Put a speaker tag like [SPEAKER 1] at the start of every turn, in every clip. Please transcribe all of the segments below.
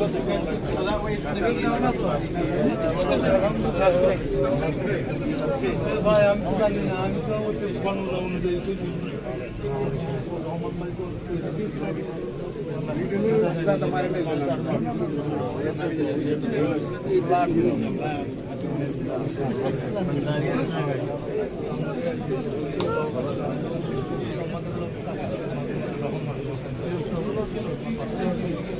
[SPEAKER 1] So that way it's going to be easier. That's great. Thank you.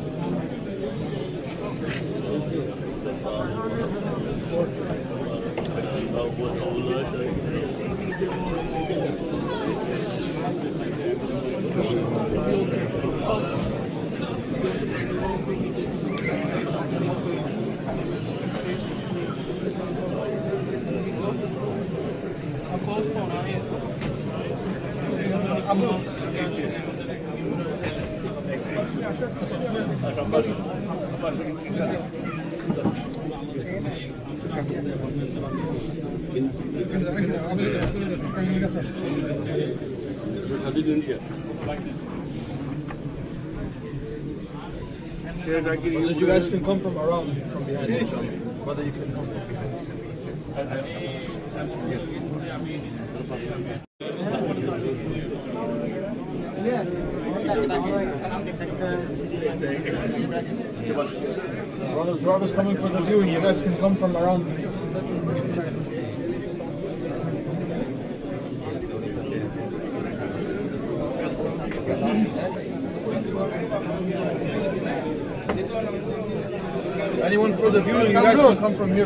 [SPEAKER 1] guys can come from around, from behind. Whether you can come from behind. Brothers, whoever's coming for the viewing, you guys can come from around, please anyone for the through. you guys can come from here.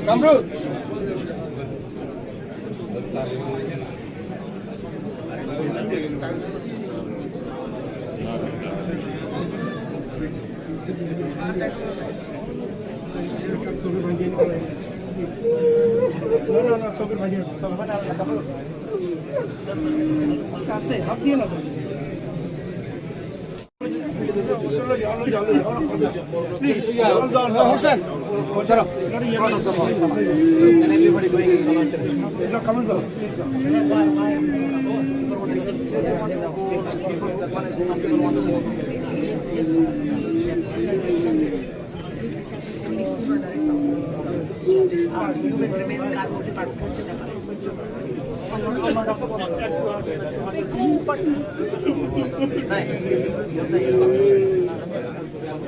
[SPEAKER 1] No, no, no, so good, my dear. So, what happened? Saste, up the end of
[SPEAKER 2] this. Please, all down, all down. Human remains cargo department separate. They go, but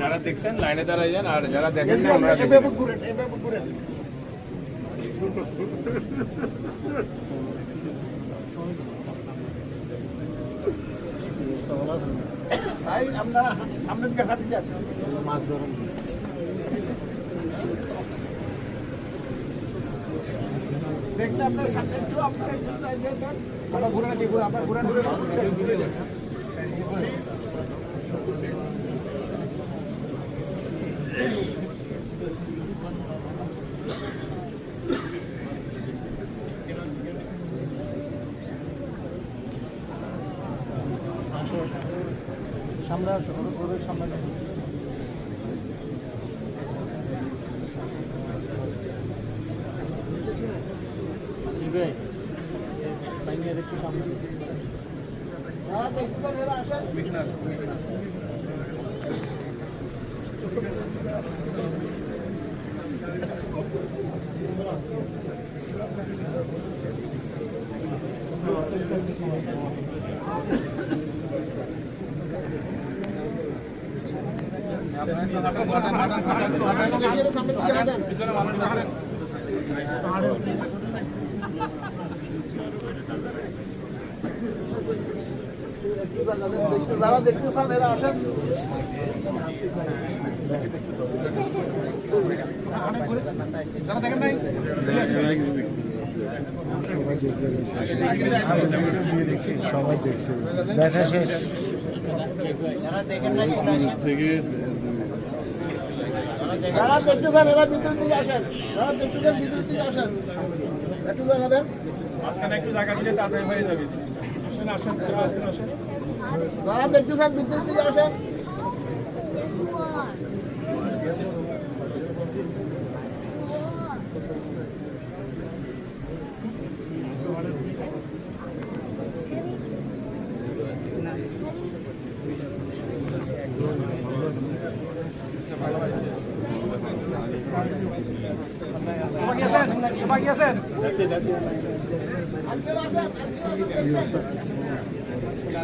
[SPEAKER 3] যারা দেখছেন,
[SPEAKER 4] লাইনে দাঁড়ায় যান, আর যারা দেখেন তাই আমরা সামনের
[SPEAKER 1] দিকে মাছ ধরুন দেখতে আপনার সামনে একটু, আপনার একটু ঘুরে ঘুরে আপনার ঘুরে ঘুরে লাইনের একটু সামনে
[SPEAKER 5] যারা দেখতে চান এরা আসেন
[SPEAKER 6] সবাই দেখছে দেখা শেষ
[SPEAKER 5] যারা দেখেন এরা ভিতরের দিকে আসেন। যারা দেখতে চান ভিতরের একটু জায়গা দেন
[SPEAKER 4] একটু জায়গা দিলে তাড়াতাড়ি হয়ে যাবে। আসেন আসেন আসেন আসেন।
[SPEAKER 5] যারা দেখতে চান ভিতরের দিকে আসেন আজকের আসেন।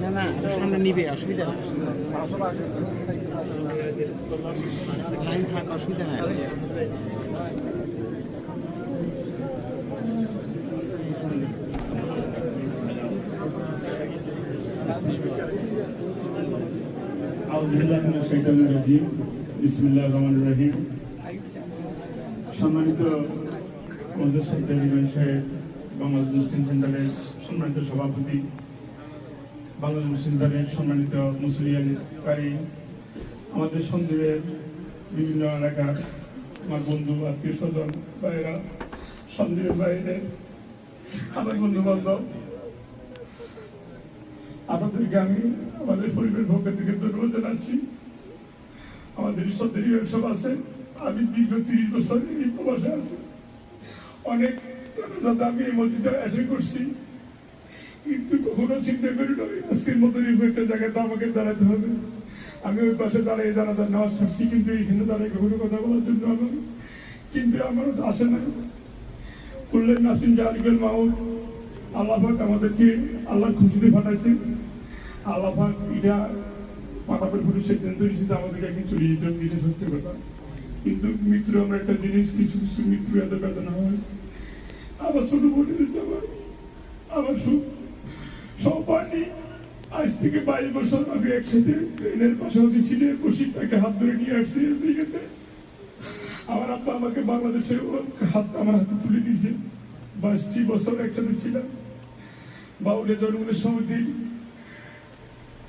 [SPEAKER 5] না না সামনে নিবে অসুবিধা লাইন থাক অসুবিধা নাই
[SPEAKER 7] সম্মানিত মধ্যস্থিমান সাহেব বাংলাদেশ মুসলিম সেন্টারের সম্মানিত সভাপতি, বাংলাদেশ মুসলিম সেন্টারের সম্মানিত মুসলিয়ান কারি, আমাদের সন্দেহের বিভিন্ন এলাকার আমার বন্ধু, আত্মীয় স্বজন, ভাইয়েরা, সন্দেহের বাইরে, আমার বন্ধু বান্ধব আপনাদেরকে আমি আমাদের পরিবারের পক্ষ থেকে ধন্যবাদ জানাচ্ছি। আমাদের সন্দেহী সব আছে। আমি দীর্ঘ তিরিশ বছর এই প্রবাসে আছি। অনেক জানাজাতে আমি এই মসজিদে এসে করছি। কিন্তু কখনো চিন্তা করি না আজকের মতো একটা জায়গাতে আমাকে দাঁড়াতে হবে। আমি ওই পাশে দাঁড়িয়ে জানাজার নামাজ পড়ছি, কিন্তু এখানে দাঁড়িয়ে কখনো কথা বলার জন্য আমার চিন্তা আমার তো আসে না। করলেন নাসিন জারিকেল মাউদ আল্লাহ পাক আমাদেরকে আল্লাহ খুশিতে পাঠাইছে আল্লাহ পাক এটা পাঠাবের পুরো সিদ্ধান্ত নিয়েছে আমাদেরকে একদিন চলে যেতে হবে এটা সত্যি কথা। কিন্তু মৃত্যু আমরা একটা জিনিস, কিছু কিছু মৃত্যু এত বেদনা হয়। আমার ছোট বোনের যাবার আমার সহপাঠী আজ থেকে বাইশ বছর আগে একসাথে ট্রেনের পাশাপাশি সিটে বসি তাকে হাত ধরে নিয়ে আসছি আমেরিকাতে। আমার আব্বা আমাকে বাংলাদেশে হাত আমার হাতে তুলে দিয়েছে। বাইশটি বছর একসাথে ছিলাম। বাউলের জনগণের সমিতির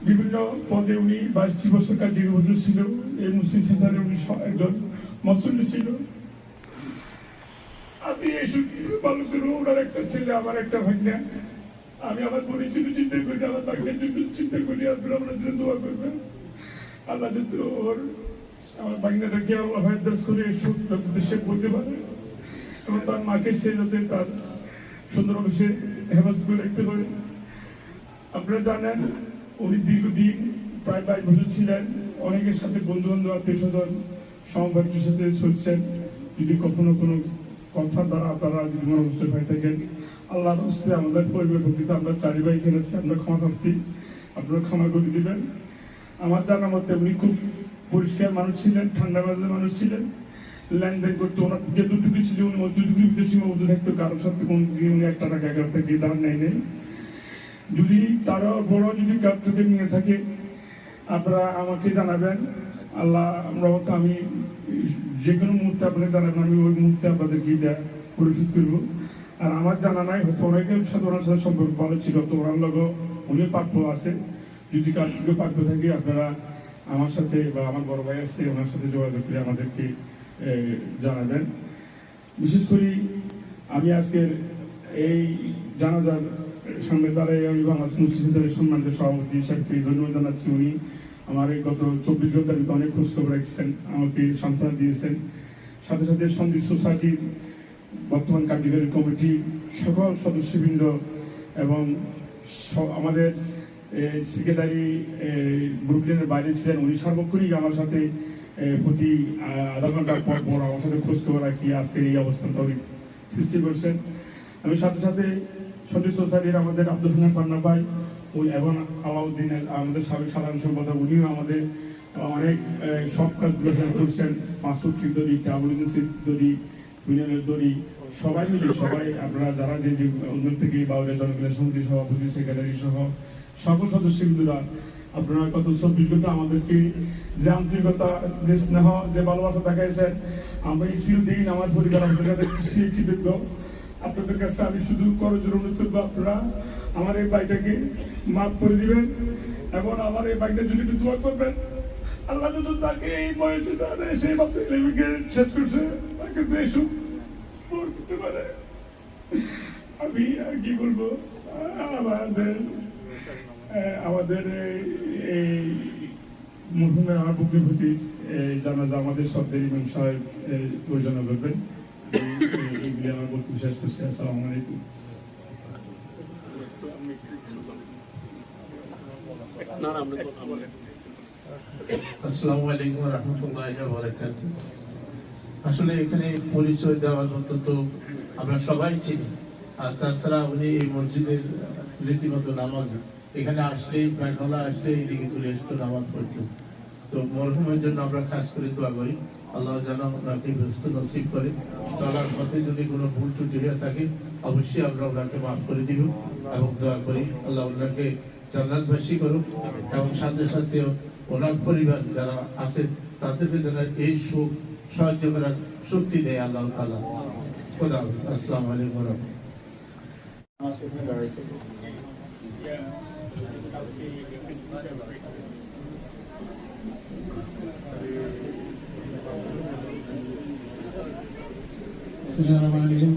[SPEAKER 7] বিভিন্ন পদে উনি বাইশটি বছর কার্যকর বছর ছিল এই মুসলিম সেন্টারে উনি একজন মসল্লি ছিল। আমি এই ভালো করে ওনার একটা ছেলে, আমার একটা ভাগ্না আমি আমার বোনের জন্য চিন্তা করি, আমার ভাগ্নের জন্য চিন্তা করি, আপনারা আমার জন্য দোয়া করবেন। আল্লাহ যদি ওর আমার ভাগ্নাটাকে আল্লাহ দাস করে সুখ যাতে সে বলতে পারে, এবং তার মাকে সে যাতে তার সুন্দরভাবে সে হেফাজত করে রাখতে পারে। আপনারা জানেন, উনি দীর্ঘদিন প্রায় বাইশ বছর ছিলেন, অনেকের সাথে বন্ধু বান্ধব আত্মীয় স্বজন সমবার্গের সাথে চলছেন। যদি কখনো কোনো কথা দ্বারা আপনারা যদি মনে পাই থাকেন আল্লাহর হস্তে আমাদের পরিবার প্রকৃতি আমরা চারি ভাই কিনেছি, আমরা ক্ষমা প্রাপ্তি আপনারা ক্ষমা করে দিবেন। আমার জানা মতে উনি খুব পরিষ্কার মানুষ ছিলেন, ঠান্ডা মেজাজের মানুষ ছিলেন। লেনদেন করতে ওনার যেটুকু ছিল, উনি অতটুকুর ভিতরে সীমাবদ্ধ থাকতো কারোর সাথে কোনো উনি একটা টাকা এগারো থেকে দাম নেই নেই। যদি তারও বড় যদি কার থেকে নিয়ে থাকে, আপনারা আমাকে জানাবেন। আল্লাহ আমরা আমি যে কোনো মুহূর্তে আপনাকে জানাবেন, আমি ওই মুহূর্তে আপনাদেরকে এটা পরিশোধ করব। আর আমার জানা নাই, হয়তো অনেকের সাথে ওনার সাথে সম্পর্ক ভালো ছিল, তো ওনার লগ উনি প্রাপ্য আছে। যদি কার থেকে প্রাপ্য থাকে, আপনারা আমার সাথে বা আমার বড় ভাই আছে, ওনার সাথে যোগাযোগ করে আমাদেরকে জানাবেন। বিশেষ করে আমি আজকের এই জানাজার সামনে দাঁড়াই, আমি বাংলাদেশ মুসলিম দলের সম্মানিত সভাপতি সাহেবকে ধন্যবাদ জানাচ্ছি উনি। আমার এই গত চব্বিশ ঘণ্টার তারিখে অনেক খোঁজ খবর রাখছেন, আমাকে সান্ত্বনা দিয়েছেন। সাথে সাথে সন্দীপ সোসাইটির বর্তমান কার্যকরী কমিটি সকল সদস্যবৃন্দ এবং আমাদের সেক্রেটারি ব্রুকলিনের বাইরে ছিলেন, উনি সার্বক্ষণিক আমার সাথে প্রতি আধা ঘণ্টা পর পর আমার সাথে খোঁজ খবর রাখি, আজকের এই অবস্থানটা উনি সৃষ্টি করছেন। আমি সাথে সাথে সদস্য সোসাইটির আমাদের আব্দুল হান্নান পান্না ভাই এবং আলাউদ্দিন আমাদের সাবেক সাধারণ সম্পাদক, উনিও আমাদের অনেক সব কাজগুলো হেল্প করছেন। মাসুদ দড়ি টাবুলিন দড়ি মিনারের দড়ি সবাই মিলে, সবাই আপনারা যারা যে অঞ্চল থেকে বাউলের জনগণের সমিতি সভাপতি, সেক্রেটারি সহ সকল সদস্যবৃন্দরা, আপনারা কত চব্বিশ ঘণ্টা আমাদেরকে যে আন্তরিকতা, যে স্নেহ, যে ভালোবাসা দেখাইছেন, আমরা এই দিন আমার পরিবার, আপনাদের কাছে কৃতজ্ঞ। আপনাদের কাছে আমি শুধু করজোর অনুরোধ করব আপনারা আমার এই বাইকটাকে মাফ করে দিবেন এবং আমার এই বাইকটা যদি একটু দোয়া করবেন, আল্লাহ যদি তাকে এই বয়সে তাহলে সেই মাত্র শেষ করছে, তাকে বেশু করতে পারে। আমি আর কি বলব, আমাদের আমাদের এই- মরহুমের আমার বুকের প্রতি এই জানাজা আমাদের শব্দের ইমাম সাহেব পরিচালনা করবেন। এইগুলি আমার বক্তব্য শেষ করছি আসসালামু আলাইকুম
[SPEAKER 8] আসসালামু আলাইকুম রহমতুল্লাহ বারাকাত আসলে এখানে পরিচয় দেওয়ার মতো তো আমরা সবাই চিনি। আর তাছাড়া উনি এই মসজিদের রীতিমতো নামাজ। এখানে আসলেই মেঘলা আসলে এইদিকে চলে আসতো নামাজ পড়তো। তো মরহুমের জন্য আমরা খাস করে দোয়া করি। আল্লাহ যেন ওনাকে ব্যস্ত নসিব করে। চলার পথে যদি কোনো ভুল ত্রুটি হয়ে থাকে, অবশ্যই আমরা ওনাকে মাফ করে দিব এবং দোয়া করি। আল্লাহ ওনাকে জান্নাতবাসী করুক এবং সাথে সাথে ওনার পরিবার যারা আছে তাদেরকে যেন এই সুখ সাহায্য করার শক্তি দেয় আল্লাহ তালা খোদা। আসসালামু আলাইকুম ওয়া রাহমাতুল্লাহ।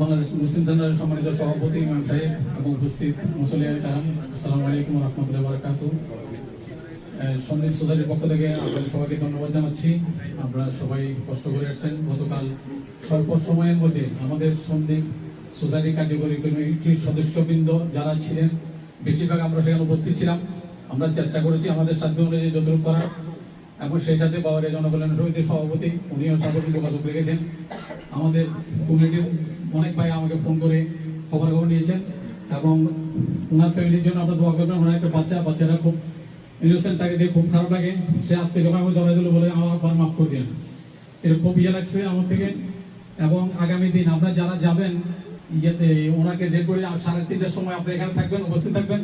[SPEAKER 9] বাংলাদেশ মুসলিম জেনারেল সম্মানিত সভাপতি সাহেব এবং উপস্থিত মুসলিয়ান কালাম আসসালামু আলাইকুম রহমতুল্লাহ বারকাত সন্দীপ পক্ষ থেকে আপনাদের সবাইকে ধন্যবাদ জানাচ্ছি। আপনারা সবাই কষ্ট করে আসছেন। গতকাল স্বল্প সময়ের মধ্যে আমাদের সন্দীপ সোসাইটি কার্যকরী কমিটির সদস্যবৃন্দ যারা ছিলেন, বেশিরভাগ আমরা সেখানে উপস্থিত ছিলাম। আমরা চেষ্টা করেছি আমাদের সাধ্য অনুযায়ী যতটুকু করার। এবং সেই সাথে বাবারের জনকল্যাণ সমিতির সভাপতি, উনিও সভাপতি যোগাযোগ রেখেছেন। আমাদের কমিটির অনেক ভাই আমাকে ফোন করে খবর খবর নিয়েছেন এবং ওনার ফ্যামিলির জন্য আপনার দোয়া করবেন। ওনার একটা বাচ্চা বাচ্চারা খুব ইনোসেন্ট তাকে দিয়ে খুব খারাপ লাগে। সে আজকে যখন আমি ধরে দিল বলে, আমার আব্বার মাফ করে দিলেন এরকম খুব ইয়ে লাগছে আমার থেকে। এবং আগামী দিন আপনারা যারা যাবেন, ইয়েতে ওনাকে ডেট করে সাড়ে তিনটার সময় আপনি এখানে থাকবেন, উপস্থিত থাকবেন।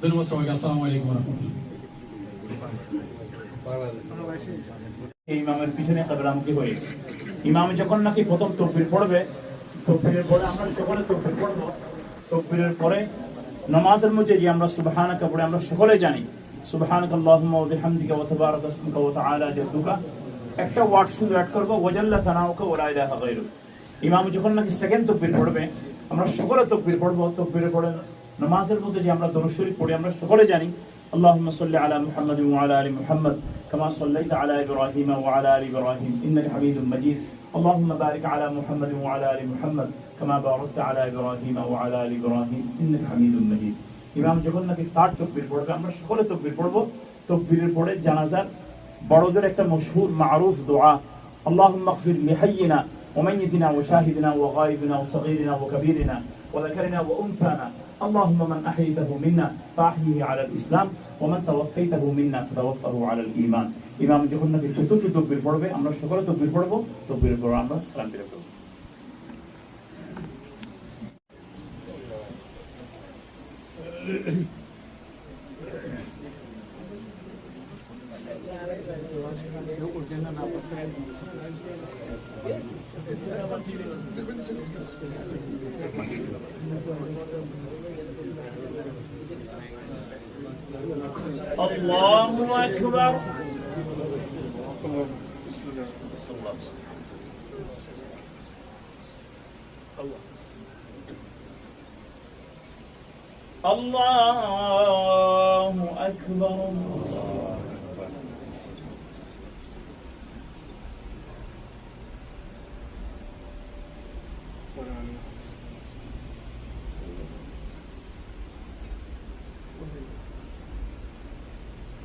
[SPEAKER 9] ধন্যবাদ সবাইকে, আসসালামু আলাইকুম রহমতুল্লাহ।
[SPEAKER 10] ইমামের পিছনে কাবলামুখী হয়ে ইমাম যখন নাকি প্রথম তকবির পড়বে, তকবিরের পরে আমরা সকলে তকবির পড়ব। তকবিরের পরে নামাজের মধ্যে যে আমরা সুবহানাকা পড়ে আমরা সকলে জানি, সুবহানাকা আল্লাহুম্মা ওয়া বিহামদিকা ওয়া তাবারাকা ইসমুকা ওয়া তাআলা জাদ্দুকা একটা ওয়ার্ড শুধু অ্যাড করব, ওয়াজাল্লা থানাউকা ওয়া লা ইলাহা গায়রুক ইমাম যখন নাকি সেকেন্ড তকবির পড়বে, আমরা সকলে তকবির পড়ব। তকবিরের পরে নামাজের মধ্যে যে আমরা দরুদ শরীফ পড়ি আমরা সকলে জানি اللهم صل على محمد وعلى ال محمد كما صليت على ابراهيم وعلى ال ابراهيم انك حميد مجيد اللهم بارك على محمد وعلى ال محمد كما باركت على ابراهيم وعلى ال ابراهيم انك حميد مجيد ইমাম যখন নাকি তার তকবির পড়বে আমরা সকলে তকবির পড়বো তকবিরের পরে জানাজার বড়দের একটা মশহুর মারুফ দোয়া اللهم اغفر لحينا وميتنا وشاهدنا وغائبنا وصغيرنا وكبيرنا وذكرنا وأنثانا اللهم من أحييته منا فأحيه على الإسلام ومن توفيته منا فتوفه على الإيمان ইমাম যখন নাকি চতুর্থ তকবির পড়বে আমরা সকলে তকবির পড়বো তকবিরের পর আমরা সালাম ফিরে করবো Allahu Ekber. Allah. Allahu Ekber.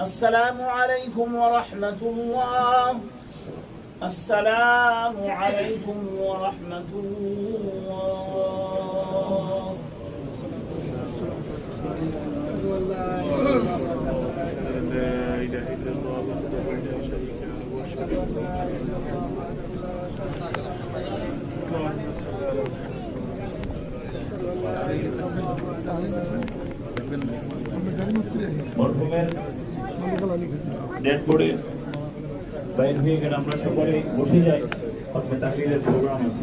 [SPEAKER 10] السلام عليكم ورحمة الله. السلام عليكم ورحمة الله. لا إله إلا الله وحده لا وأشهد أن لا إله إلا الله. Date করে বাইর হয়ে গেলে আমরা সকলে বসে যাই। খতমে তাকরিরের প্রোগ্রাম আছে